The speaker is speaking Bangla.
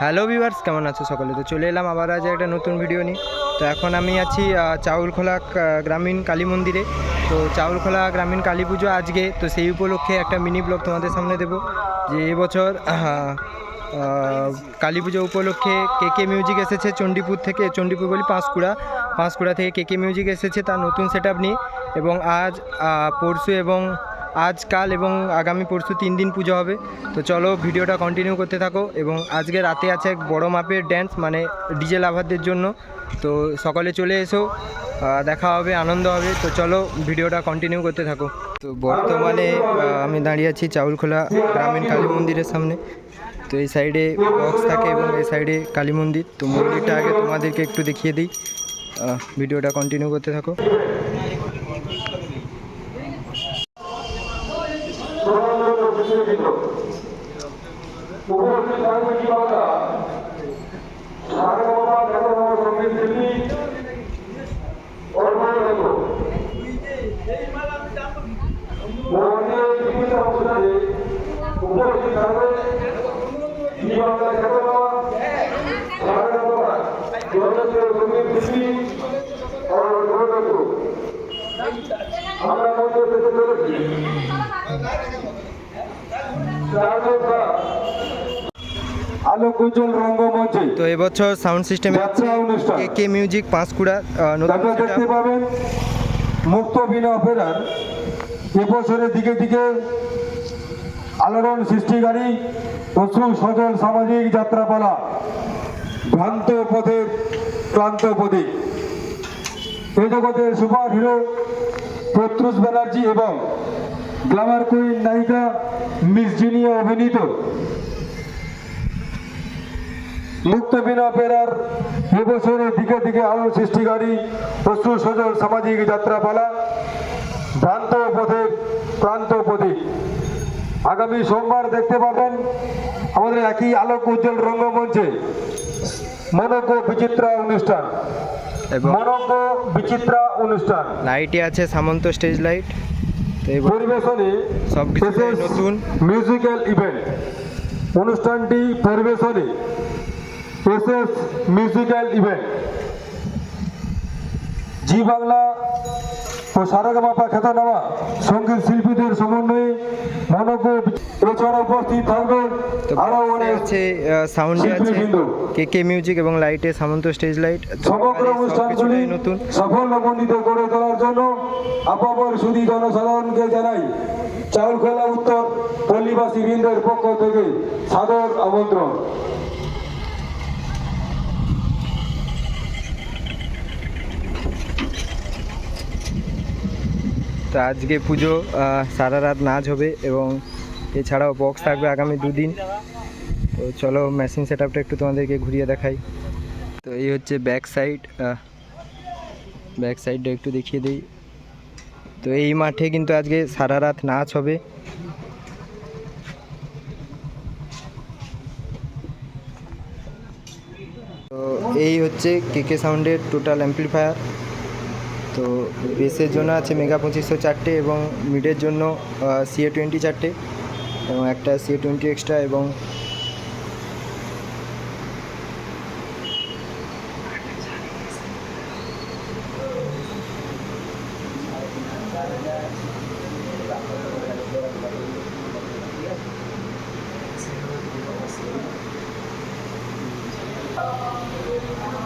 হ্যালো ভিউয়ার্স, কেমন আছো সকলে? তো চলে এলাম আবার আজ একটা নতুন ভিডিও নিয়ে। তো এখন আমি আছি চাউলখোলা গ্রামীণ কালী মন্দিরে। তো চাউলখোলা, গ্রামীণ কালী পুজো আজকে। তো সেই উপলক্ষে একটা মিনি ব্লগ তোমাদের সামনে দেবো। যে এবছর কালী পুজো উপলক্ষে কে কে মিউজিক এসেছে চণ্ডীপুর থেকে, চণ্ডীপুর বলি পাঁশকুড়া। পাঁশকুড়া থেকে কে কে মিউজিক এসেছে তার নতুন সেট নিয়ে। এবং আজ পরশু এবং আজকাল এবং আগামী পরশু তিন দিন পুজো হবে। তো চলো ভিডিওটা কন্টিনিউ করতে থাকো এবং আজকে রাতে আছে এক বড় মাপের ড্যান্স মানে ডিজে লাভারদের জন্য। তো সকলে চলে এসো দেখা হবে, আনন্দ হবে। তো চলো ভিডিওটা কন্টিনিউ করতে থাকো। তো বর্তমানে আমি দাঁড়িয়ে আছি চাউলখোলা গ্রামীণ কালী মন্দিরের সামনে। তো এই সাইডে বক্স থাকে এবং এই সাইডে কালী মন্দির। তো মন্দিরটা আগে তোমাদেরকে একটু দেখিয়ে দিই। ভিডিওটা কন্টিনিউ করতে থাকো। বিবেচিত উপস্থিত সাংবাদিক বাংলা সারবাবা বেগম সংগীত শিল্পী অর্পণরত মহানীয় সীমিত অবস্থানে উপস্থিত থাকবে জীবনটা খেতবা সারবাবা জনপ্রিয় সংগীত শিল্পী অর্পণরত আমরা মধ্যে পেতে চলেছি আলোক উজ্জ্বল রঙ্গমঞ্চে তো এবছর সাউন্ড সিস্টেমে কে কে মিউজিক পাঁশকুড়া নতুন দেখতে পাবেন মুক্ত বিনা অপেরার। এবছরের দিকে দিকে আলোড়ন সৃষ্টিকারী পশু সজল সামাজিক যাত্রাপালা ভ্রান্ত পথের ক্লান্ত প্রতীক এই জগতের সুপার হিরো প্রত্যুষ ব্যানার্জি এবং গ্ল্যামার কুইন নায়িকা মিস জিনিয়া অভিনীত। মুক্ত বিনা পেরার এবছরের দিকে দিকে আলো সৃষ্টিকারী পশু সজল সামাজিক যাত্রাপালা, ভ্রান্ত পথের প্রান্ত প্রতীক আগামী সোমবার দেখতে পাবেন আমাদের একই আলোক উজ্জ্বল রঙ্গমঞ্চে মনজ্ঞ বিচিত্রা অনুষ্ঠান। এবং বিচিত্রা অনুষ্ঠান। লাইটে আছে সামন্ত স্টেজ লাইট। পরিবেশনে সব কিছুটাই নতুন। মিউজিক্যাল ইভেন্ট অনুষ্ঠানটি পরিবেশনে S musical event Zee Bangla ও সারাগামাপা খ্যাতনামা সংগীত শিল্পীদের সমন্বয়ে মনজ্ঞ এছাড়া উপস্থিত থাকবে। তো আরও অনেক আছে সাউন্ডে আছে কে কে মিউজিক এবং লাইটে সামন্ত স্টেজ লাইট সমগ্র অনুষ্ঠানগুলি নতুন। সাফল্যমণ্ডিত করে তোলার জন্য আপামর সুদী জনসাধারণকে জানাই চাউলখোলা উত্তর পল্লীবাসী বৃন্দের পক্ষ থেকে সাদর আমন্ত্রণ। তো আজকে পুজো সারা রাত নাচ হবে এবং এছাড়াও বক্স থাকবে আগামী দুদিন। তো চলো মেশিন সেট আপটা একটু তোমাদেরকে ঘুরিয়ে দেখাই। তো এই হচ্ছে ব্যাক সাইড ব্যাক সাইডটা একটু দেখিয়ে দিই। তো এই মাঠে কিন্তু আজকে সারা রাত নাচ হবে। তো এই হচ্ছে কেকে সাউন্ডের টোটাল অ্যাম্পলিফায়ার তো বেসের জন্য আছে মেগা পঁচিশশো চারটে এবং মিডের জন্য সিএ টোয়েন্টি চারটে এবং একটা সিএ টোয়েন্টি এক্সট্রা এবং তো